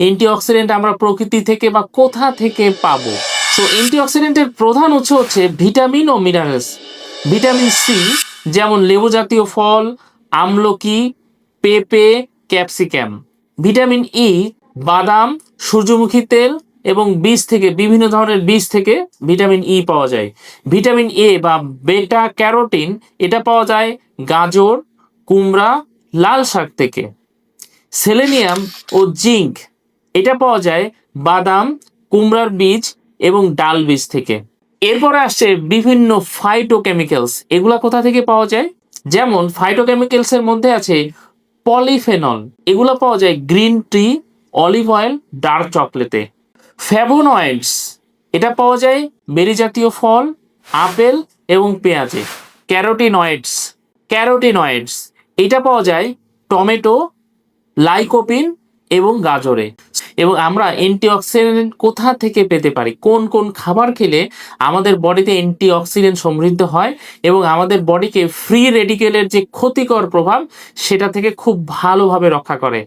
Antioxidant আমরা প্রকৃতি থেকে বা কোথা থেকে পাবো? সো অ্যান্টিঅক্সিডেন্টের প্রধান উৎস হচ্ছে ভিটামিন ও মিনারেলস ভিটামিন সি যেমন লেবু জাতীয় ফল, আমলকি, পেঁপে ক্যাপসিক্যাম ভিটামিন ই বাদাম, সূর্যমুখী তেল এবং বীজ থেকে, বিভিন্ন ধরনের বীজ থেকে ভিটামিন ই পাওয়া যায়। ভিটামিন এ বা বেটা ক্যারোটিন এটা পাওয়া যায় গাজর, কুমড়া, লাল শাক থেকে। সেলেনিয়াম ও জিঙ্ক এটা পাওয়া যায় বাদাম, কুমড়ার বীজ এবং ডাল বীজ থেকে। এরপরে আসছে বিভিন্ন ফাইটোকেমিক্যালস এগুলা কোথা থেকে পাওয়া যায়? যেমন ফাইটোকেমিক্যালস এর মধ্যে আছে পলিফেনল এগুলো পাওয়া যায় green tea olive oil dark চকলেটে ফ্যাভোনয়েডস এটা পাওয়া যায় বেরি জাতীয় ফল, আপেল এবং পেঁয়াজে। ক্যারোটিনয়েডস ক্যারোটিনয়েডস এটা পাওয়া যায় টমেটো লাইকোপিন এবং গাজরে। এবং আমরা অ্যান্টিঅক্সিডেন্ট কোথা থেকে পেতে পারি? কোন কোন খাবার খেলে আমাদের বডিতে অ্যান্টিঅক্সিডেন্ট সমৃদ্ধ হয় এবং আমাদের বডিকে ফ্রি রেডিকেলের যে ক্ষতিকর প্রভাব, সেটা থেকে খুব ভালোভাবে রক্ষা করে।